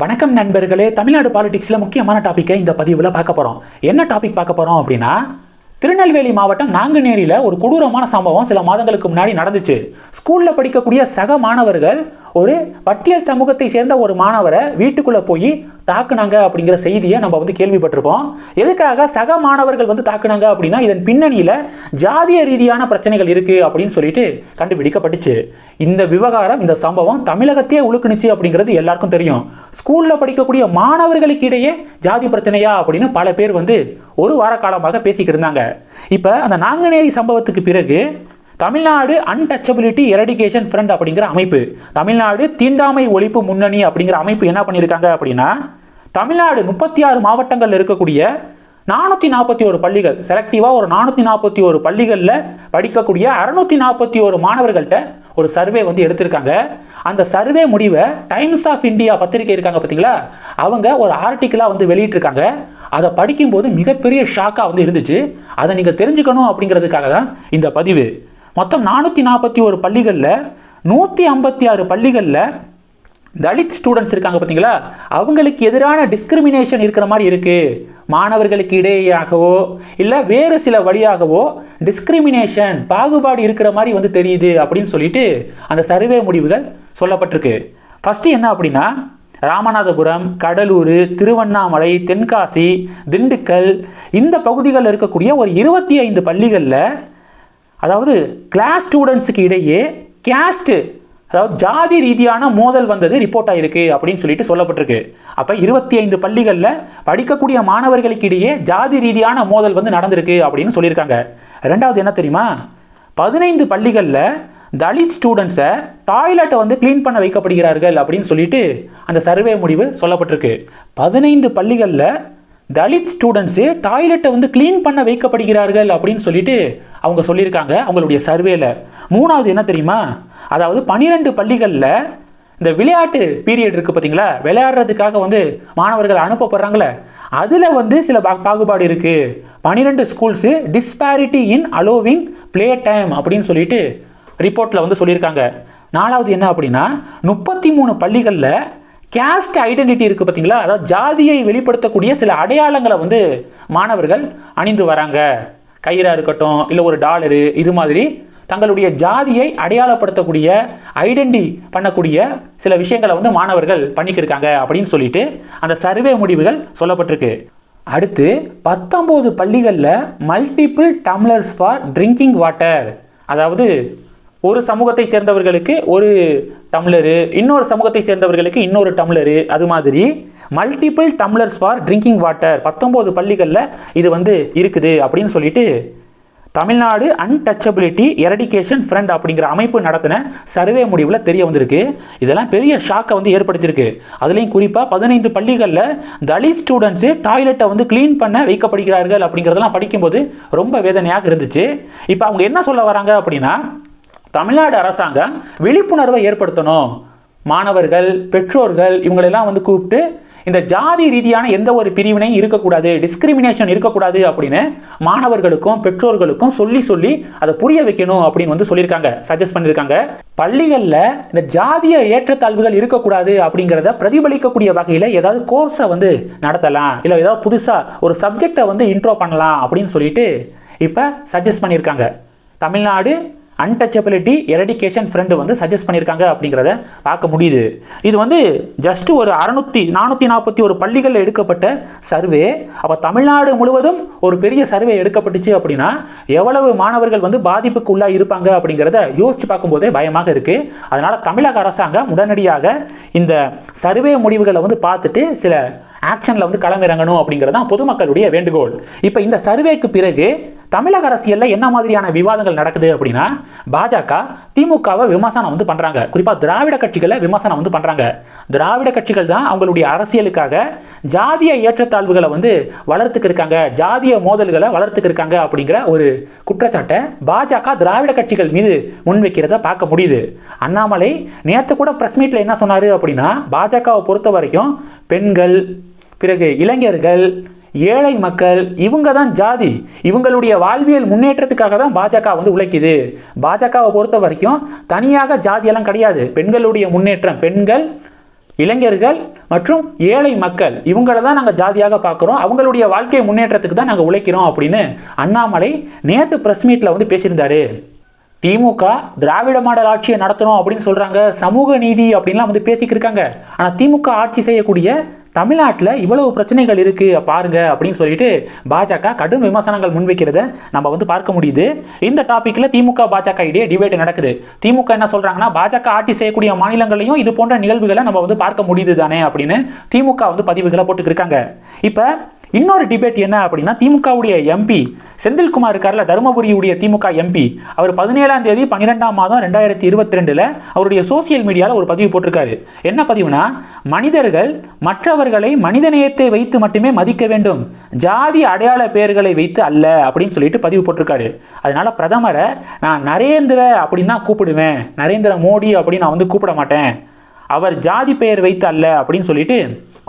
வணக்கம் நண்பர்களே தமிழ்நாடு பாலிடிக்ஸில் முக்கியமான டாப்பிக்கை இந்த பதிவில் பார்க்க போகிறோம் என்ன டாபிக் பார்க்க போகிறோம் அப்படின்னா திருநெல்வேலி மாவட்டம் நாங்குநேரியில் ஒரு கொடூரமான சம்பவம் சில மாதங்களுக்கு முன்னாடி நடந்துச்சு. ஸ்கூலில் படிக்கக்கூடிய சக மாணவர்கள் ஒரு பட்டியல் சமூகத்தை சேர்ந்த ஒரு மாணவரை வீட்டுக்குள்ளே போய் தாக்குனாங்க அப்படிங்கிற செய்தியை நம்ம வந்து கேள்விப்பட்டிருப்போம் எதுக்காக சக மாணவர்கள் வந்து தாக்குனாங்க அப்படின்னா இதன் பின்னணியில் ஜாதிய ரீதியான பிரச்சனைகள் இருக்குது அப்படின்னு சொல்லிட்டு கண்டுபிடிக்கப்பட்டுச்சு. இந்த விவகாரம் இந்த சம்பவம் தமிழகத்தையே உழுக்குனுச்சு அப்படிங்கிறது எல்லாருக்கும் தெரியும். ஸ்கூலில் படிக்கக்கூடிய மாணவர்களுக்கு இடையே ஜாதி பிரச்சனையா அப்படின்னு பல பேர் வந்து ஒரு வார காலமாக பேசிக்கிட்டு இருந்தாங்க. இப்போ அந்த நாங்குநேரி சம்பவத்துக்கு பிறகு தமிழ்நாடு அன்டச்சபிலிட்டி எரடிகேஷன் ஃப்ரண்ட் அப்படிங்கிற அமைப்பு. தமிழ்நாடு தீண்டாமை ஒழிப்பு முன்னணி அப்படிங்கிற அமைப்பு என்ன பண்ணியிருக்காங்க அப்படின்னா தமிழ்நாடு முப்பத்தி ஆறு மாவட்டங்களில் இருக்கக்கூடிய நானூற்றி நாற்பத்தி ஒரு பள்ளிகள் செலக்டிவாக ஒரு நானூற்றி நாற்பத்தி ஒரு பள்ளிகளில் படிக்கக்கூடிய அறுநூற்றி நாற்பத்தி ஒரு மாணவர்கள்ட்ட ஒரு சர்வே வந்து எடுத்திருக்காங்க. அந்த சர்வே முடிவை டைம்ஸ் ஆஃப் இந்தியா பத்திரிகை இருக்காங்க பார்த்தீங்களா அவங்க ஒரு ஆர்டிக்கிளாக வந்து வெளியிட்டிருக்காங்க. அதை படிக்கும்போது மிகப்பெரிய ஷாக்காக வந்து இருந்துச்சு. அதை நீங்கள் தெரிஞ்சுக்கணும் அப்படிங்கிறதுக்காக தான் இந்த பதிவு. மொத்தம் நானூற்றி நாற்பத்தி ஒரு பள்ளிகளில் நூற்றி ஐம்பத்தி ஆறு பள்ளிகளில் தலித் ஸ்டூடெண்ட்ஸ் இருக்காங்க பார்த்தீங்களா? அவங்களுக்கு எதிரான டிஸ்கிரிமினேஷன் இருக்கிற மாதிரி இருக்குது மாணவர்களுக்கு இடையேயாகவோ இல்லை வேறு சில வழியாகவோ டிஸ்கிரிமினேஷன் பாகுபாடு இருக்கிற மாதிரி வந்து தெரியுது அப்படின்னு சொல்லிட்டு அந்த சர்வே முடிவுகள் சொல்லப்பட்டிருக்கு. ஃபஸ்ட்டு என்ன அப்படின்னா ராமநாதபுரம் கடலூர் திருவண்ணாமலை தென்காசி திண்டுக்கல் இந்த பகுதிகளில் இருக்கக்கூடிய ஒரு இருபத்தி ஐந்து பள்ளிகளில் அதாவது கிளாஸ் ஸ்டூடெண்ட்ஸுக்கு இடையே கேஸ்ட்டு அதாவது ஜாதி ரீதியான மோதல் வந்தது ரிப்போர்ட் ஆகிருக்கு அப்படின்னு சொல்லிட்டு சொல்லப்பட்டிருக்கு. அப்போ இருபத்தி ஐந்து பள்ளிகளில் படிக்கக்கூடிய மாணவர்களுக்கு இடையே ஜாதி ரீதியான மோதல் வந்து நடந்திருக்கு அப்படின்னு சொல்லியிருக்காங்க. ரெண்டாவது என்ன தெரியுமா? பதினைந்து பள்ளிகளில் தலித் ஸ்டூடெண்ட்ஸை டாய்லெட்டை வந்து க்ளீன் பண்ண வைக்கப்படுகிறார்கள் அப்படின்னு சொல்லிட்டு அந்த சர்வே முடிவு சொல்லப்பட்டிருக்கு. பதினைந்து பள்ளிகளில் தலித் ஸ்டூடெண்ட்ஸு டாய்லெட்டை வந்து க்ளீன் பண்ண வைக்கப்படுகிறார்கள் அப்படின்னு சொல்லிட்டு அவங்க சொல்லியிருக்காங்க அவங்களுடைய சர்வேல மூணாவது என்ன தெரியுமா? அதாவது பன்னிரெண்டு பள்ளிகளில் இந்த விளையாட்டு பீரியட் இருக்குது பார்த்தீங்களா விளையாடுறதுக்காக வந்து மாணவர்கள் அனுப்பப்படுறாங்களே. அதில் வந்து சில பா பாகுபாடு இருக்குது பன்னிரெண்டு schools disparity in allowing play time அப்படின்னு சொல்லிட்டு ரிப்போர்ட்டில் வந்து சொல்லியிருக்காங்க. நாலாவது என்ன அப்படின்னா முப்பத்தி மூணு பள்ளிகளில் கேஸ்ட் ஐடென்டிட்டி இருக்குது பார்த்தீங்களா? அதாவது ஜாதியை வெளிப்படுத்தக்கூடிய சில அடையாளங்களை வந்து மாணவர்கள் அணிந்து வராங்க. கயிறாக இருக்கட்டும் இல்லை ஒரு டாலரு இது மாதிரி தங்களுடைய ஜாதியை அடையாளப்படுத்தக்கூடிய ஐடென்டி பண்ணக்கூடிய சில விஷயங்களை வந்து மாணவர்கள் பண்ணிக்கிருக்காங்க அப்படின்னு சொல்லிட்டு அந்த சர்வே முடிவுகள் சொல்லப்பட்டிருக்கு. அடுத்து பத்தொம்போது பள்ளிகளில் multiple tumblers for drinking water அதாவது ஒரு சமூகத்தை சேர்ந்தவர்களுக்கு ஒரு டம்ளரு இன்னொரு சமூகத்தை சேர்ந்தவர்களுக்கு இன்னொரு டம்ளரு அது மாதிரி multiple tumblers for drinking water பத்தொம்போது பள்ளிகளில் இது வந்து இருக்குது அப்படின்னு சொல்லிட்டு தமிழ்நாடு அன்டச்சபிலிட்டி எரடிகேஷன் ஃப்ரெண்ட் அப்படிங்கிற அமைப்பு நடத்தின சர்வே முடிவில் தெரிய வந்திருக்கு. இதெல்லாம் பெரிய ஷாக்கை வந்து ஏற்படுத்தியிருக்கு. அதுலேயும் குறிப்பாக பதினைந்து பள்ளிகளில் தலித் ஸ்டூடெண்ட்ஸு டாய்லெட்டை வந்து க்ளீன் பண்ண வைக்கப்படுகிறார்கள் அப்படிங்கிறதெல்லாம் படிக்கும்போது ரொம்ப வேதனையாக இருந்துச்சு. இப்போ அவங்க என்ன சொல்ல வராங்க அப்படின்னா தமிழ்நாடு அரசாங்கம் விழிப்புணர்வை ஏற்படுத்தணும். மாணவர்கள் பெற்றோர்கள் இவங்களெல்லாம் வந்து கூப்பிட்டு இந்த ஜாதி ரீதியான எந்த ஒரு பிரிவினையும் இருக்கக்கூடாது டிஸ்கிரிமினேஷன் இருக்கக்கூடாது அப்படின்னு மாணவர்களுக்கும் பெற்றோர்களுக்கும் சொல்லி சொல்லி அதை புரிய வைக்கணும் அப்படின்னு வந்து சொல்லியிருக்காங்க சஜஸ்ட் பண்ணியிருக்காங்க. பள்ளிகளில் இந்த ஜாதிய ஏற்றத்தாழ்வுகள் இருக்கக்கூடாது அப்படிங்கிறத பிரதிபலிக்கக்கூடிய வகையில் ஏதாவது கோர்ஸை வந்து நடத்தலாம். இல்லை ஏதாவது புதுசாக ஒரு சப்ஜெக்டை வந்து இன்ட்ரோ பண்ணலாம் அப்படின்னு சொல்லிட்டு இப்போ சஜஸ்ட் பண்ணியிருக்காங்க. தமிழ்நாடு அன்டச்சபிலிட்டி எரடிகேஷன் ஃப்ரெண்டு வந்து சஜஸ்ட் பண்ணியிருக்காங்க அப்படிங்கிறத பார்க்க முடியுது. இது வந்து ஜஸ்ட் ஒரு அறநூற்றி நானூற்றி நாற்பத்தி ஒரு பள்ளிகளில் எடுக்கப்பட்ட சர்வே அப்போ தமிழ்நாடு முழுவதும் ஒரு பெரிய சர்வே எடுக்கப்பட்டுச்சு அப்படின்னா எவ்வளவு மாணவர்கள் வந்து பாதிப்புக்கு உள்ளாக இருப்பாங்க அப்படிங்கிறத யோசிச்சு பார்க்கும்போதே பயமாக இருக்குது அதனால் தமிழக அரசாங்கம் உடனடியாக இந்த சர்வே முடிவுகளை வந்து பார்த்துட்டு சில ஆக்ஷனில் வந்து களமிறங்கணும் அப்படிங்கிறது தான் பொதுமக்களுடைய வேண்டுகோள். இப்போ இந்த சர்வேக்கு பிறகு தமிழக அரசியலில் என்ன மாதிரியான விவாதங்கள் நடக்குது அப்படின்னா பாஜக திமுகவை விமர்சனம் வந்து பண்ணுறாங்க குறிப்பாக திராவிட கட்சிகளை விமர்சனம் வந்து பண்ணுறாங்க திராவிட கட்சிகள் தான் அவங்களுடைய அரசியலுக்காக ஜாதிய ஏற்றத்தாழ்வுகளை வந்து வளர்த்துக்கு இருக்காங்க. ஜாதிய மோதல்களை வளர்த்துக்கு இருக்காங்க அப்படிங்கிற ஒரு குற்றச்சாட்டை பாஜக திராவிட கட்சிகள் மீது முன்வைக்கிறத பார்க்க முடியுது. அண்ணாமலை நேற்று கூட ப்ரெஸ் மீட்டில் என்ன சொன்னார் அப்படின்னா பாஜகவை பொறுத்த வரைக்கும் பெண்கள் பிறகு இளைஞர்கள் ஏழை மக்கள் இவங்க தான் ஜாதி. இவங்களுடைய வாழ்வியல் முன்னேற்றத்துக்காக தான் பாஜக வந்து உழைக்குது. பாஜகவை பொறுத்த வரைக்கும் தனியாக ஜாதியெல்லாம் கிடையாது. பெண்களுடைய முன்னேற்றம் பெண்கள் இளைஞர்கள் மற்றும் ஏழை மக்கள். இவங்கள தான் நாங்கள் ஜாதியாக பார்க்குறோம். அவங்களுடைய வாழ்க்கை முன்னேற்றத்துக்கு தான் நாங்கள் உழைக்கிறோம் அப்படின்னு அண்ணாமலை நேற்று ப்ரெஸ் மீட்டில் வந்து பேசியிருந்தாரு. திமுக திராவிட மாடல் ஆட்சியை நடத்தணும் அப்படின்னு சொல்கிறாங்க சமூக நீதி அப்படின்லாம் வந்து பேசிக்கிட்டு இருக்காங்க. ஆனால் திமுக ஆட்சி செய்யக்கூடிய தமிழ்நாட்டில் இவ்வளவு பிரச்சனைகள் இருக்குது பாருங்க அப்படின்னு சொல்லிட்டு பாஜக கடும் விமர்சனங்கள் முன்வைக்கிறத நம்ம வந்து பார்க்க முடியுது. இந்த டாப்பிக்கில் திமுக பாஜக இடையே டிபேட் நடக்குது. திமுக என்ன சொல்கிறாங்கன்னா பாஜக ஆட்சி செய்யக்கூடிய மாநிலங்களையும் இது போன்ற நிகழ்வுகளை நம்ம வந்து பார்க்க முடியுது தானே அப்படின்னு திமுக வந்து பதிவுகளை போட்டுக்கிருக்காங்க இப்போ இன்னொரு டிபேட் என்ன அப்படின்னா திமுகவுடைய எம்பி செந்தில்குமார் இருக்கார்ல தருமபுரியுடைய திமுக எம்பி அவர் பதினேழாம் தேதி பன்னிரெண்டாம் மாதம் ரெண்டாயிரத்தி இருபத்தி ரெண்டில் அவருடைய சோசியல் மீடியாவில் ஒரு பதிவு போட்டிருக்காரு. என்ன பதிவுனா மனிதர்கள் மற்றவர்களை மனிதநேயத்தை வைத்து மட்டுமே மதிக்க வேண்டும். ஜாதி அடையாள பெயர்களை வைத்து அல்ல அப்படின்னு சொல்லிட்டு பதிவு போட்டிருக்காரு. அதனால பிரதமரை நான் நரேந்திர அப்படின்னு தான் கூப்பிடுவேன். நரேந்திர மோடி அப்படின்னு நான் வந்து கூப்பிட மாட்டேன். அவர் ஜாதி பெயர் வைத்து அல்ல அப்படின்னு சொல்லிட்டு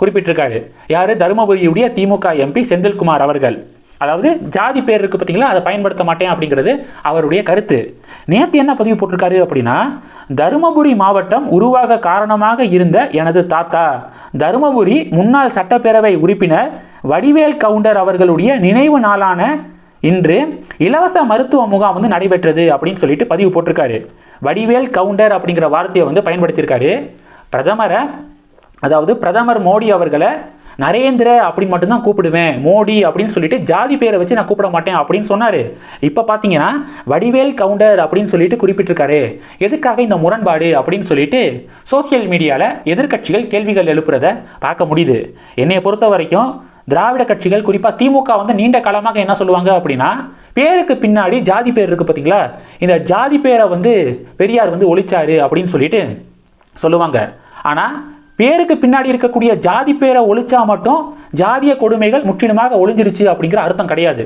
குறிப்பிட்டிருக்காரு. யாரு? தருமபுரியுடைய திமுக எம்பி செந்தில்குமார் அவர்கள். அதாவது ஜாதி பேர் இருக்கு பார்த்தீங்களா? அதை பயன்படுத்த மாட்டேன் அப்படிங்கிறது அவருடைய கருத்து. நேற்று என்ன பதிவு போட்டிருக்காரு அப்படின்னா தருமபுரி மாவட்டம் உருவாக காரணமாக இருந்த எனது தாத்தா தருமபுரி முன்னாள் சட்டப்பேரவை உறுப்பினர் வடிவேல் கவுண்டர் அவர்களுடைய நினைவு நாளான இன்று இலவச மருத்துவ முகாம் வந்து நடைபெற்றது அப்படின்னு சொல்லிட்டு பதிவு போட்டிருக்காரு. வடிவேல் கவுண்டர் அப்படிங்கிற வார்த்தையை வந்து பயன்படுத்தியிருக்காரு. பிரதமரை அதாவது பிரதமர் மோடி அவர்களை நரேந்திர அப்படின்னு மட்டும்தான் கூப்பிடுவேன். மோடி அப்படின்னு சொல்லிட்டு ஜாதி பேரை வச்சு நான் கூப்பிட மாட்டேன் அப்படின்னு சொன்னார். இப்போ பார்த்தீங்கன்னா வடிவேல் கவுண்டர் அப்படின்னு சொல்லிட்டு குறிப்பிட்டிருக்காரு. எதுக்காக இந்த முரண்பாடு? அப்படின்னு சொல்லிட்டு சோசியல் மீடியாவில் எதிர்க்கட்சிகள் கேள்விகள் எழுப்புறத பார்க்க முடியுது. என்னைய பொறுத்த வரைக்கும் திராவிட கட்சிகள் குறிப்பாக திமுக வந்து நீண்ட காலமாக என்ன சொல்லுவாங்க அப்படின்னா பேருக்கு பின்னாடி ஜாதி பேர் இருக்குது பார்த்தீங்களா இந்த ஜாதி பேரை வந்து பெரியார் வந்து ஒழிச்சாரு அப்படின்னு சொல்லிட்டு சொல்லுவாங்க. ஆனால் பேருக்கு பின்னாடி இருக்கக்கூடிய ஜாதி பேரை ஒழிச்சா மட்டும் ஜாதிய கொடுமைகள் முற்றிலுமாக ஒழிஞ்சிருச்சு அப்படிங்கிற அர்த்தம் கிடையாது.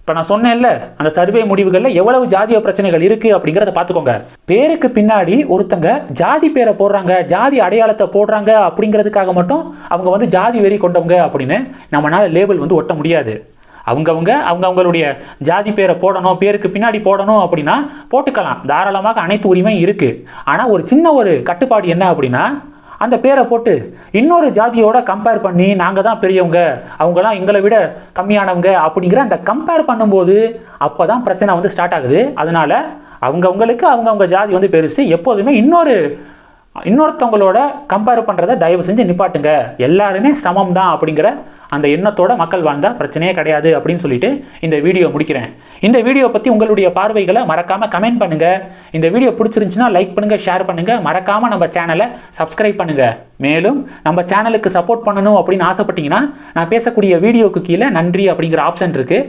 இப்போ நான் சொன்னேன்ல அந்த சர்வே முடிவுகளில் எவ்வளவு ஜாதிய பிரச்சனைகள் இருக்கு அப்படிங்கிறத பார்த்துக்கோங்க. பேருக்கு பின்னாடி ஒருத்தங்க ஜாதி பேரை போடுறாங்க ஜாதி அடையாளத்தை போடுறாங்க அப்படிங்கிறதுக்காக மட்டும் அவங்க வந்து ஜாதி வெறி கொண்டவங்க அப்படின்னு நம்மளால லேபிள் வந்து ஒட்ட முடியாது. அவங்கவுங்க அவங்க அவங்களுடைய ஜாதி பேரை போடணும் பேருக்கு பின்னாடி போடணும் அப்படின்னா போட்டுக்கலாம். தாராளமாக அனைத்து உரிமையும் இருக்கு. ஆனால் ஒரு சின்ன ஒரு கட்டுப்பாடு என்ன அப்படின்னா அந்த பேரை போட்டு இன்னொரு ஜாதியோட கம்பேர் பண்ணி நாங்கள் தான் பெரியவங்க அவங்களாம் எங்களை விட கம்மியானவங்க அப்படிங்கிற அந்த கம்பேர் பண்ணும்போது அப்போ தான் பிரச்சனை வந்து ஸ்டார்ட் ஆகுது. அதனால் அவங்கவுங்களுக்கு அவங்கவுங்க ஜாதி வந்து பெருசு. எப்போதுமே இன்னொரு இன்னொருத்தவங்களோட கம்பேர் பண்ணுறதை தயவு செஞ்சு நிப்பாட்டுங்க. எல்லாருமே சமம் தான் அப்படிங்கிற அந்த எண்ணத்தோட மக்கள் வாழ்ந்தால் பிரச்சனையே கிடையாது அப்படின்னு சொல்லிட்டு இந்த வீடியோ முடிக்கிறேன். இந்த வீடியோ பற்றி உங்களுடைய பார்வைகளை மறக்காமல் கமெண்ட் பண்ணுங்கள் இந்த வீடியோ பிடிச்சிருந்துச்சுன்னா லைக் பண்ணுங்கள் ஷேர் பண்ணுங்கள் மறக்காமல் நம்ம சேனலை சப்ஸ்கிரைப் பண்ணுங்கள் மேலும் நம்ம சேனலுக்கு சப்போர்ட் பண்ணணும் அப்படின்னு ஆசைப்பட்டீங்கன்னா நான் பேசக்கூடிய வீடியோக்கு கீழே நன்றி அப்படிங்கிற ஆப்ஷன் இருக்குது